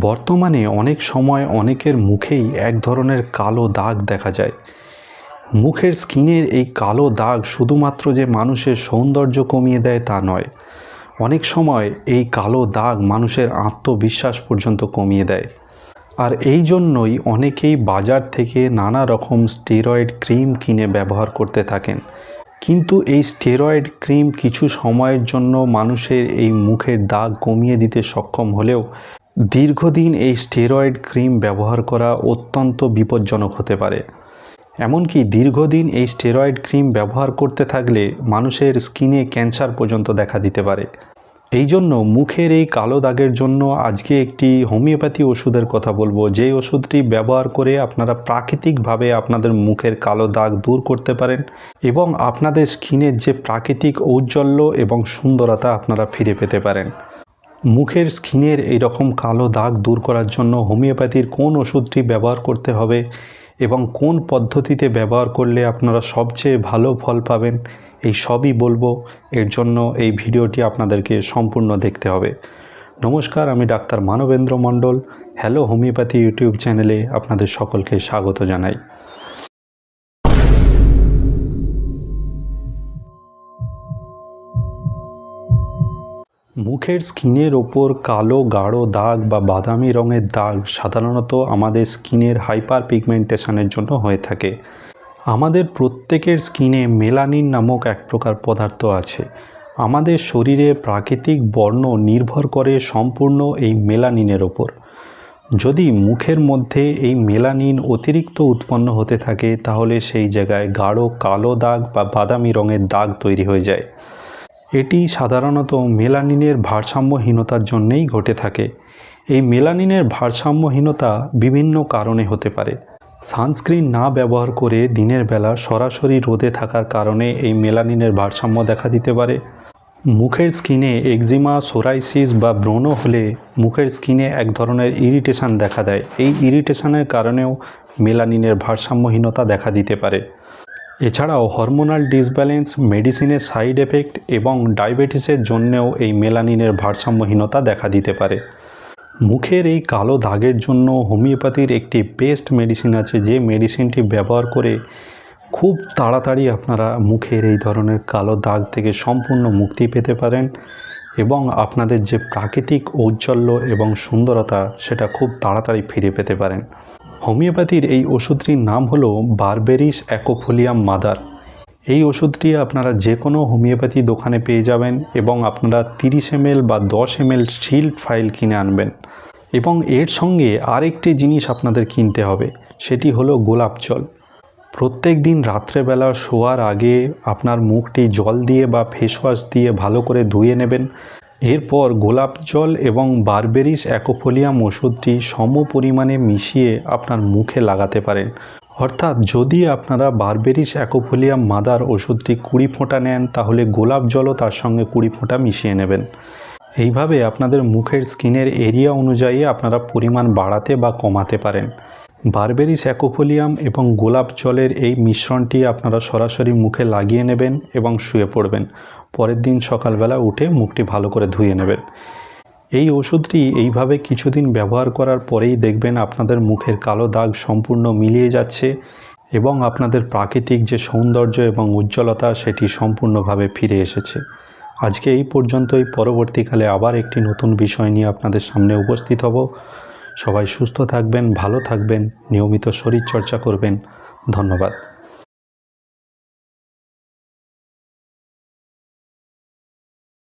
বর্তমানে অনেক সময় অনেকের মুখেই এক ধরনের কালো দাগ দেখা যায়। মুখের স্কিনের এই কালো দাগ শুধুমাত্র যে মানুষের সৌন্দর্য কমিয়ে দেয় তা নয়, অনেক সময় এই কালো দাগ মানুষের আত্মবিশ্বাস পর্যন্ত কমিয়ে দেয়। আর এই জন্যই অনেকেই বাজার থেকে নানা রকম স্টেরয়েড ক্রিম কিনে ব্যবহার করতে থাকেন। কিন্তু এই স্টেরয়েড ক্রিম কিছু সময়ের জন্য মানুষের এই মুখের দাগ কমিয়ে দিতে সক্ষম হলেও দীর্ঘদিন এই স্টেরয়েড ক্রিম ব্যবহার করা অত্যন্ত বিপজ্জনক হতে পারে। এমনকি দীর্ঘদিন এই স্টেরয়েড ক্রিম ব্যবহার করতে থাকলে মানুষের স্কিনে ক্যান্সার পর্যন্ত দেখা দিতে পারে। এই জন্য মুখের এই কালো দাগের জন্য আজকে একটি হোমিওপ্যাথি ওষুধের কথা বলব। যে ওষুধটি ব্যবহার করে আপনারা প্রাকৃতিকভাবে আপনাদের মুখের কালো দাগ দূর করতে পারেন এবং আপনাদের স্কিনের যে প্রাকৃতিক ঔজ্জ্বল্য এবং সুন্দরতা আপনারা ফিরে পেতে পারেন। মুখের স্কিনের এই রকম কালো দাগ দূর করার জন্য হোমিওপ্যাথির কোন ওষুধটি ব্যবহার করতে হবে এবং কোন পদ্ধতিতে ব্যবহার করলে আপনারা সবচেয়ে ভালো ফল পাবেন, এই সবই বলব। এর জন্য এই ভিডিওটি আপনাদেরকে সম্পূর্ণ দেখতে হবে। নমস্কার, আমি doctor Manabendra Mondal hello homeopathy YouTube চ্যানেলে আপনাদের সকলকে স্বাগত জানাই। মুখের স্কিনের ওপর কালো, গাঢ় দাগ বা বাদামি রঙের দাগ সাধারণত আমাদের স্কিনের হাইপার পিগমেন্টেশনের জন্য হয়ে থাকে। আমাদের প্রত্যেকের স্কিনে মেলানিন নামক এক প্রকার পদার্থ আছে। আমাদের শরীরে প্রাকৃতিক বর্ণ নির্ভর করে সম্পূর্ণ এই মেলানিনের ওপর। যদি মুখের মধ্যে এই মেলানিন অতিরিক্ত উৎপন্ন হতে থাকে, তাহলে সেই জায়গায় গাঢ়, কালো দাগ বা বাদামি রঙের দাগ তৈরি হয়ে যায়। এটি সাধারণত মেলানিনের ভারসাম্যহীনতার জন্যেই ঘটে থাকে। এই মেলানিনের ভারসাম্যহীনতা বিভিন্ন কারণে হতে পারে। সানস্ক্রিন না ব্যবহার করে দিনের বেলা সরাসরি রোদে থাকার কারণে এই মেলানিনের ভারসাম্য দেখা দিতে পারে। মুখের স্কিনে একজিমা, সোরাইসিস বা ব্রণ হলে মুখের স্কিনে এক ধরনের ইরিটেশন দেখা দেয়। এই ইরিটেশনের কারণেও মেলানিনের ভারসাম্যহীনতা দেখা দিতে পারে। এছাড়াও হরমোনাল ডিসব্যালেন্স, মেডিসিনের সাইড এফেক্ট এবং ডায়াবেটিসের জন্যেও এই মেলানিনের ভারসাম্যহীনতা দেখা দিতে পারে। মুখের এই কালো দাগের জন্য হোমিওপ্যাথির একটি বেস্ট মেডিসিন আছে যে মেডিসিনটি ব্যবহার করে খুব তাড়াতাড়ি আপনারা মুখের এই ধরনের কালো দাগ থেকে সম্পূর্ণ মুক্তি পেতে পারেন এবং আপনাদের যে প্রাকৃতিক ঔজ্জ্বল্য এবং সুন্দরতা সেটা খুব তাড়াতাড়ি ফিরে পেতে পারেন। হোমিওপ্যাথির এই ওষুধটির নাম হলো বারবেরিস অ্যাকোফোলিয়াম মাদার। এই ওষুধটি আপনারা যে কোনো হোমিওপ্যাথি দোকানে পেয়ে যাবেন এবং আপনারা তিরিশ এমএল বা দশ এমএল শিল্ড ফাইল কিনে আনবেন। এবং এর সঙ্গে আরেকটি জিনিস আপনাদের কিনতে হবে, সেটি হলো গোলাপ জল। প্রত্যেক দিন রাত্রেবেলা শোয়ার আগে আপনার মুখটি জল দিয়ে বা ফেস ওয়াশ দিয়ে ভালো করে ধুয়ে নেবেন। এরপর গোলাপ জল এবং বারবেরিস অ্যাকোফোলিয়াম ওষুধটি সম পরিমাণে মিশিয়ে আপনার মুখে লাগাতে পারেন। অর্থাৎ যদি আপনারা বারবেরিস অ্যাকোফোলিয়াম মাদার ওষুধটি কুড়ি ফোঁটা নেন, তাহলে গোলাপ জলও তার সঙ্গে কুড়ি ফোঁটা মিশিয়ে নেবেন। এইভাবে আপনাদের মুখের স্কিনের এরিয়া অনুযায়ী আপনারা পরিমাণ বাড়াতে বা কমাতে পারেন। বারবেরিস অ্যাকোফোলিয়াম এবং গোলাপ জলের এই মিশ্রণটি আপনারা সরাসরি মুখে লাগিয়ে নেবেন এবং শুয়ে পড়বেন। পরের দিন সকালবেলা উঠে মুখটি ভালো করে ধুয়ে নেবেন। এই ওষুধটি এইভাবে কিছুদিন ব্যবহার করার পরেই দেখবেন আপনাদের মুখের কালো দাগ সম্পূর্ণ মিলিয়ে যাচ্ছে এবং আপনাদের প্রাকৃতিক যে সৌন্দর্য এবং উজ্জ্বলতা সেটি সম্পূর্ণভাবে ফিরে এসেছে। আজকে এই পর্যন্তই। পরবর্তীকালে আবার একটি নতুন বিষয় নিয়ে আপনাদের সামনে উপস্থিত হব। সবাই সুস্থ থাকবেন, ভালো থাকবেন, নিয়মিত শরীরচর্চা করবেন। ধন্যবাদ।